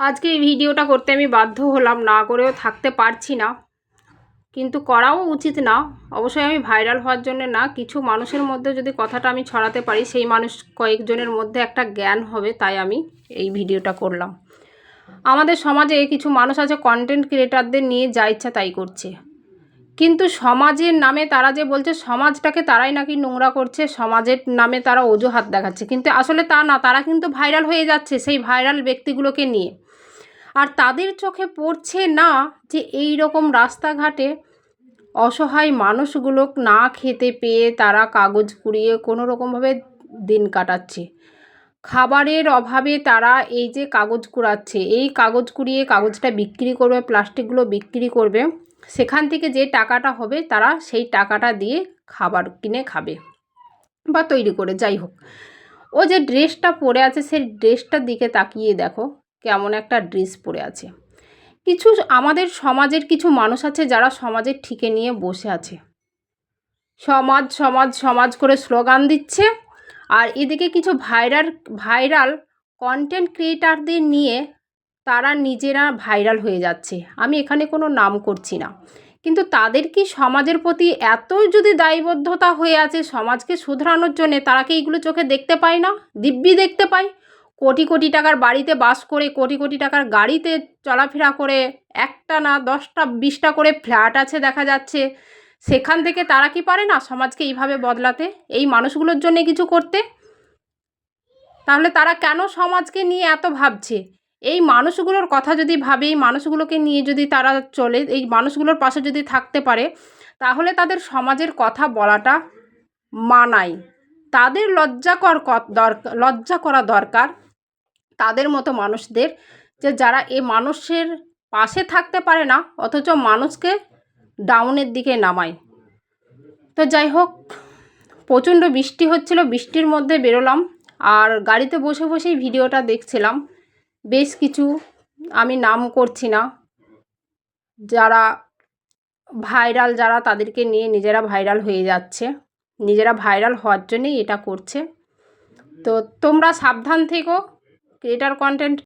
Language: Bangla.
আজকে এই ভিডিওটা করতে আমি বাধ্য হলাম, না করেও থাকতে পারছি না। কিন্তু করাও উচিত না। অবশ্যই আমি ভাইরাল হওয়ার জন্য না, কিছু মানুষের মধ্যে যদি কথাটা আমি ছড়াতে পারি, সেই মানুষ কয়েকজনের মধ্যে একটা জ্ঞান হবে, তাই আমি এই ভিডিওটা করলাম। আমাদের সমাজে কিছু মানুষ আছে কন্টেন্ট ক্রিয়েটারদের নিয়ে যা ইচ্ছা তাই করছে। কিন্তু সমাজের নামে তারা যে বলছে, সমাজটাকে তারাই নাকি নোংরা করছে, সমাজের নামে তারা অজুহাত দেখাচ্ছে। কিন্তু আসলে তা না, তারা কিন্তু ভাইরাল হয়ে যাচ্ছে সেই ভাইরাল ব্যক্তিগুলোকে নিয়ে। আর তাদের চোখে পড়ছে না যে এই রকম রাস্তাঘাটে অসহায় মানুষগুলো না খেতে পেয়ে তারা কাগজ কুড়িয়ে কোনো রকমভাবে দিন কাটাচ্ছে। খাবারের অভাবে তারা এই যে কাগজ কুড়াচ্ছে, এই কাগজ কুড়িয়ে কাগজটা বিক্রি করবে, প্লাস্টিকগুলো বিক্রি করবে সেখান থেকে যে টাকাটা হবে তারা সেই টাকাটা দিয়ে খাবার কিনে খাবে বা তৈরি করে, যাই হোক। ও যে ড্রেসটা পরে আছে, সেই ড্রেসটার দিকে তাকিয়ে দেখো, কেমন একটা ড্রেস পরে আছে। কিছু আমাদের সমাজের কিছু মানুষ আছে যারা সমাজের ঠিকে নিয়ে বসে আছে। সমাজ সমাজ সমাজ করে স্লোগান দিচ্ছে আর এদিকে কিছু ভাইরাল ভাইরাল কন্টেন্ট ক্রিয়েটারদের নিয়ে তারা নিজেরা ভাইরাল হয়ে যাচ্ছে। আমি এখানে কোনো নাম করছি না। কিন্তু তাদের কি সমাজের প্রতি এতই যদি দায়বদ্ধতা হয়ে আছে, সমাজকে শুধরানোর জন্যে তারা কি এইগুলো চোখে দেখতে পায় না? দিব্যি দেখতে পায়? কোটি কোটি টাকার বাড়িতে বাস করে, কোটি কোটি টাকার গাড়িতে চলাফেরা করে, একটা না দশটা, বিশটা করে ফ্ল্যাট আছে দেখা যাচ্ছে। সেখান থেকে তারা কি পারে না সমাজকে এইভাবে বদলাতে? এই মানুষগুলোর জন্য কিছু করতে? তাহলে তারা কেন সমাজকে নিয়ে এত ভাবছে? এই মানুষগুলোর কথা যদি ভাবে এই মানুষগুলোকে নিয়ে যদি তারা চলে, এই মানুষগুলোর পাশে যদি থাকতে পারে, তাহলে তাদের সমাজের কথা বলাটা মানায়। তাদের লজ্জাকর দরকার লজ্জা করা দরকার তাদের মতো মানুষদের যে যারা এ মানুষের পাশে থাকতে পারে না, অথচ মানুষকে ডাউনের দিকে নামায়। তো যাই হোক, প্রচণ্ড বৃষ্টি হচ্ছিল, বৃষ্টির মধ্যে বেরোলাম আর গাড়িতে বসে বসেই ভিডিওটা দেখছিলাম। বেশ কিছু আমি নাম করছি না। যারা ভাইরাল, যারা তাদেরকে নিয়ে নিজেরা ভাইরাল হয়ে যাচ্ছে, নিজেরা ভাইরাল হওয়ার জন্যেই এটা করছে। তো তোমরা সাবধান থেকো ক্রিয়েটার কন্টেন্ট